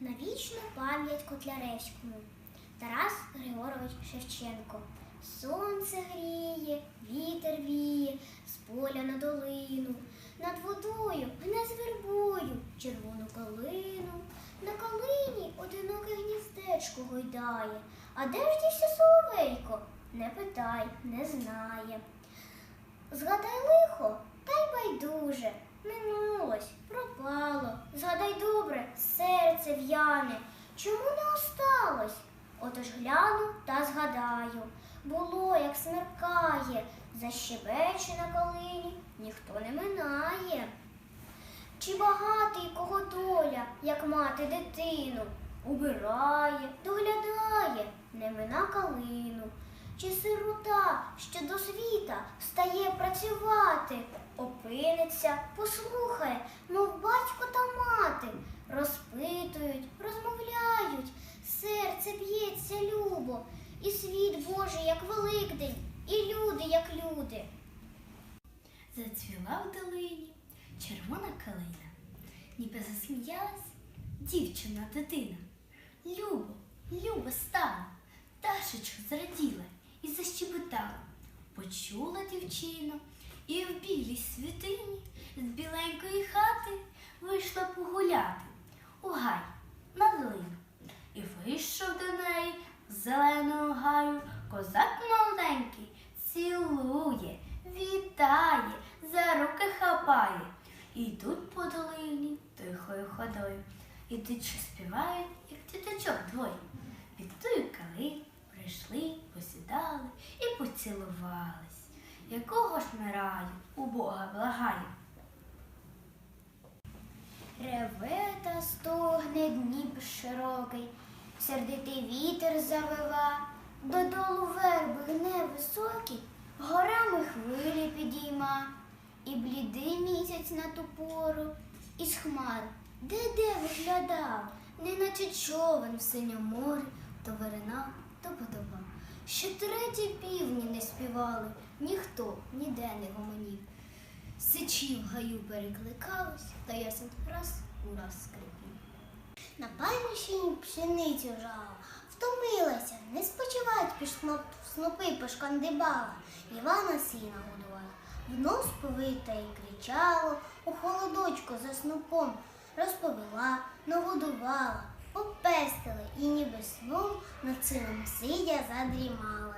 На вічну пам'ять Котляревському. Тарас Григорович Шевченко. Сонце гріє, вітер віє, з поля на долину, над водою гне з вербою червону калину. На калині одиноке гніздечко гойдає. А де ж дівся соловейко? Не питай, не знає. Згадай лихо, та й байдуже. Минулось, пропало. Згадай добре, серце в'яне. Чому не осталось? Отож гляну та згадаю. Було, як смеркає, защебече на калині, ніхто не минає. Чи багатий кого доля, як мати дитину, убирає, доглядає, не мина калину. Чи сирота, що до світа стає працювати, опиниться, послухає, мов батько та мати, розпитують, розмовляють, серце б'ється любо, і світ Божий, як Великдень, і люди, як люди. Зацвіла в долині червона калина, ніби засміялась дівчина дитина. Любо, любо стала, Дашечка зраділа і защебетала. Почула дівчина, і в білій світині з біленької хати вийшла погуляти у гай на долину. І вийшов до неї з зеленого гаю козак маленький, цілує, вітає, за руки хапає. І йдуть по долині тихою ходою. Ідучи співають, як діточок двоє. Під тою калину прийшли, посідали і поцілувались. Якого ж ми раю? У Бога благаю? Реве та стогне Дніпр широкий, сердитий вітер завива, додолу верби гне високий, горами хвилі підійма, і блідий місяць на ту пору, із хмар, де-де виглядав, неначе човен в синьому морі, то виринав, то подобав. Ще треті півні не співали, ніхто ніде не гомонів. Сичі в гаю перекликались, та ясен раз у раз скрипів. На пальмищині пшеницю жала, втомилася, не спочивать пішло снопи пошкандибала, Івана сина годувала, в нос повита і кричало, у холодочку за снопом розповіла, нагодувала, попестили і ніби сном над сином сидя задрімала.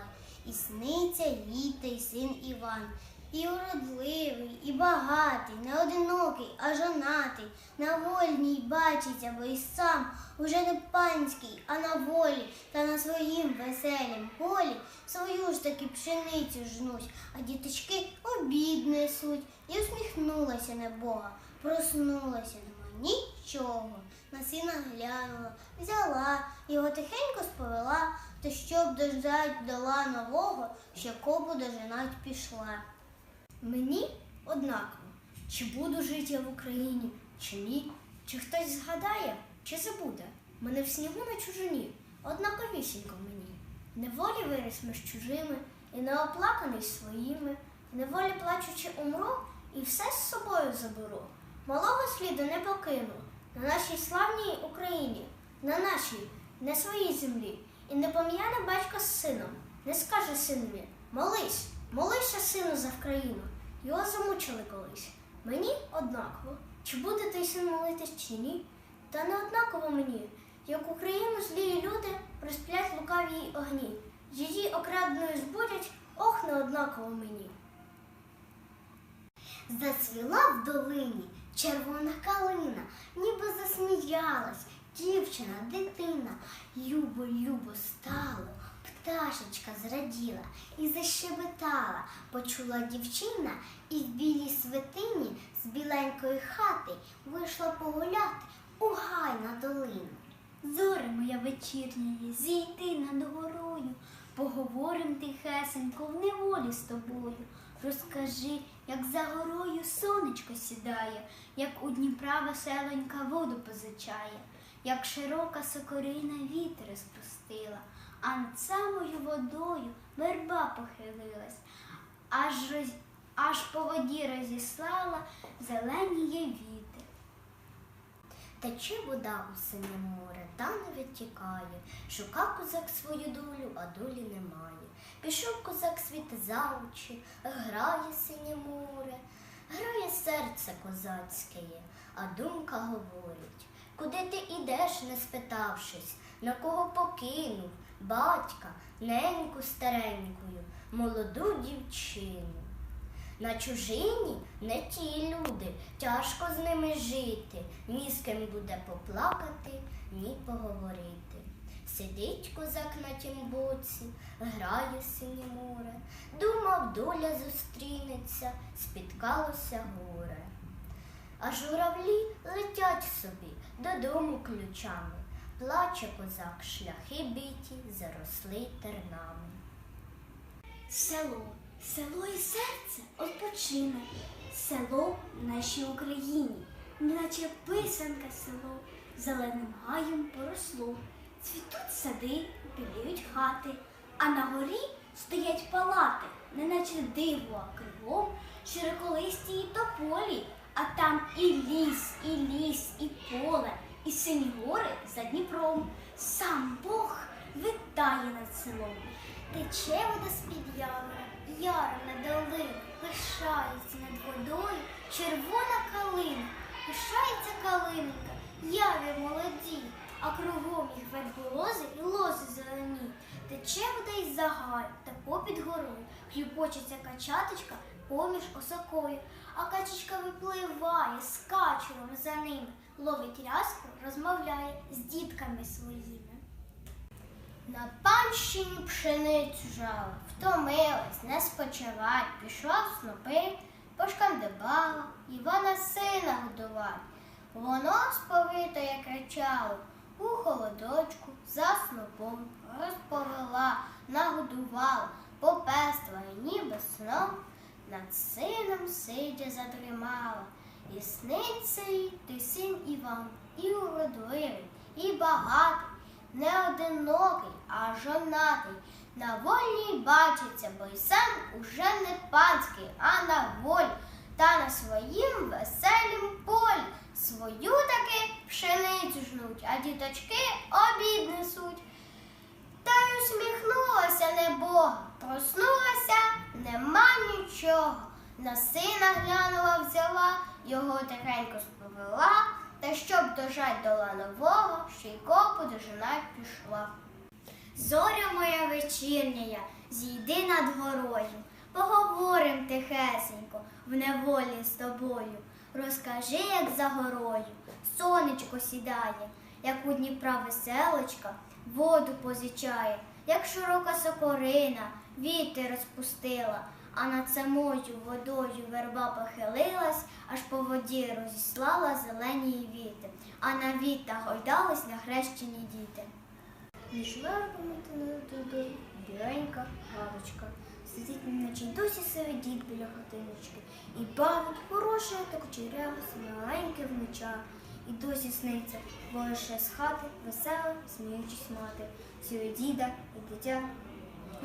І сниться їй та й син Іван, і уродливий, і багатий, не одинокий, а жонатий, на вольній бачиться, бо й сам уже не панський, а на волі та на своїм веселім полі. Свою ж таки пшеницю жнуть, а діточки обід несуть. І усміхнулася небога, проснулася, нема нічого. На сина глянула, взяла, його тихенько сповела, то щоб дождать дала нового, ще копу дожинать пішла. Мені однаково, чи буду жити я в Україні, чи ні, чи хтось згадає, чи забуде. Мене в снігу на чужині, однаковісінько мені. Неволі виріс між чужими, і не оплаканий своїми, неволі плачучи умру, і все з собою заберу. Малого сліду не покину на нашій славній Україні, на нашій, не своїй землі, і не пом'яне батько з сином, не скаже синові, молись, молися, сину, за Вкраїну. Його замучили колись. Мені однаково, чи буде той син молитись чи ні. Та не однаково мені, як Україну злії люди розплять лукаві її огні. Її окрадною збудять, ох, не однаково мені. Зацвіла в долині червона калина, ніби засміялась дівчина, дитина. Любо, любо стало, пташечка зраділа і защебетала. Почула дівчина і в білій свитині з біленької хати вийшла погуляти у гай на долину. Зоре моя вечірня, зійти над горою, поговорим тихесенько в неволі з тобою. Розкажи, як за горою сонечко сідає, як у Дніпра веселенька воду позичає, як широка сокорина вітер спустила, а над самою водою верба похилилась, аж, роз... аж по воді розіслала зелені віти. Тече вода у синє море, та не відтікає. Шука козак свою долю, а долі немає. Пішов козак світи за очі, грає синє море, грає серце козацьке, а думка говорить. Куди ти ідеш, не спитавшись, на кого покинув батька, неньку старенькою, молоду дівчину. На чужині не ті люди, тяжко з ними жити, ні з ким буде поплакати, ні поговорити. Сидить козак на тім боці, грає синє море, думав, доля зустрінеться, спіткалося горе. А журавлі летять собі додому ключами. Плаче козак, шляхи биті, заросли тернами. Село, село і серце odpoczynek. Село в нашій Україні, неначе писанка село, зеленим гаєм поросло. Цвітуть сади, біліють хати, а на горі стоять палати, неначе диво, а кругом широколисті і тополі, а там і ліс, і ліс, і поле, і сині гори за Дніпром. Сам Бог витає над селом. Тече вода з-під явора, яра на долину, пишається над водою червона калина, пишається калинка, яві молоді, а кругом їх верболози і лози зелені. Тече вода із загаю та попід горою, хлюпочеться качаточка поміж осокою, а качечка випливає з качуром за ними, ловить рязку, розмовляє з дітками своїми. На панщині пшеницю жала, втомилась, не спочивать, пішла в снопи, пошкандибала, Івана сина годувать. Воно сповитає кричало, у холодочку, за снопом, розповела, нагодувала, попесла і ніби сном, над сином сидя задрімала. І сниться їй ти син Іван, і уродливий, і багатий, не одинокий, а жонатий. На вольній бачиться, бо й сам уже не панський, а на волі, та на своїм веселім полі. Свою таки пшеницю жнуть, а діточки обід несуть. Та й усміхнулася небога, проснулася, нема нічого. На сина глянула, взяла, його тихенько сповела, та щоб дожать до ланового, ще й копу дожинать пішла. Зоря моя вечірня, зійди над горою, поговорим тихесенько в неволі з тобою. Розкажи, як за горою сонечко сідає, як у Дніпра веселочка воду позичає, як широка сокорина вітер розпустила, а над самою водою верба похилилась, аж по воді розіслала зелені віти, а на вітах гойдались нахрещені діти. Між вербами туди біленька галочка. Сидить наче досі дід біля хатиночки. І бавить хороше та кучеряве, маленьке внуча. І досі сниться, лише з хати весела, сміючись мати. Сіє діда і дитя.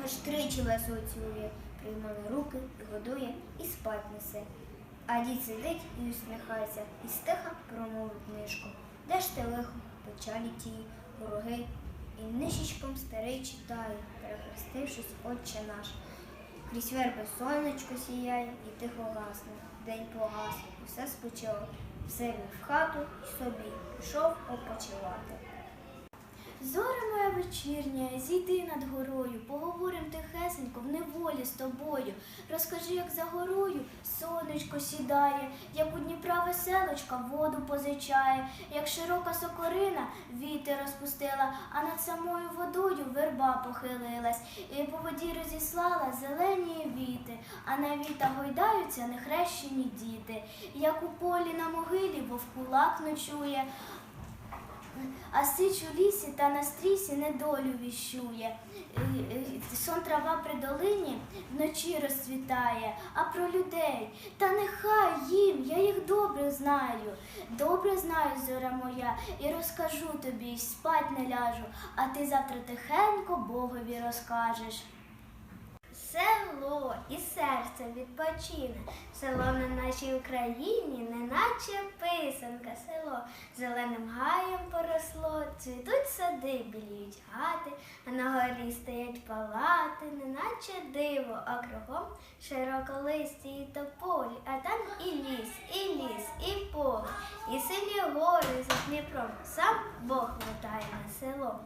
Аж тричі лесо цілує, приймає руки, і годує, і спать несе. А дід сидить і усміхається, і стиха промовить книжку. Де ж ти лихо, печалі тії, вороги, і нишечком старий читає, перехрестившись, отче наш. Крізь верби сонечко сіяє і тихо гасне. День погас, і все спочило. Все він в хату й собі пішов опочивати. Зоря моя вечірня, зійди над горою, поговорим тихесенько в неволі з тобою. Розкажи, як за горою сонечко сідає, як у Дніпра веселочка воду позичає, як широка сокорина вітер розпустила, а над самою водою верба похилилась, і по воді розіслала зелені віти, а на вітах гойдаються нехрещені діти, як у полі на могилі вовкулак ночує, а сич у лісі та на стрісі недолю віщує. Сон трава при долині вночі розцвітає, а про людей. Та нехай їм, я їх добре знаю. Добре знаю, зоря моя, і розкажу тобі, і спать не ляжу, а ти завтра тихенько Богові розкажеш. Село, і серце відпочине. Село на нашій Україні, неначе писанка село. Зеленим гаєм поросло, цвітуть сади, біліють хати, а на горі стоять палати, неначе диво, а кругом широколисті і тополі, а там і ліс, і ліс, і поле, і сині гори за Дніпром. Сам Бог летає на село.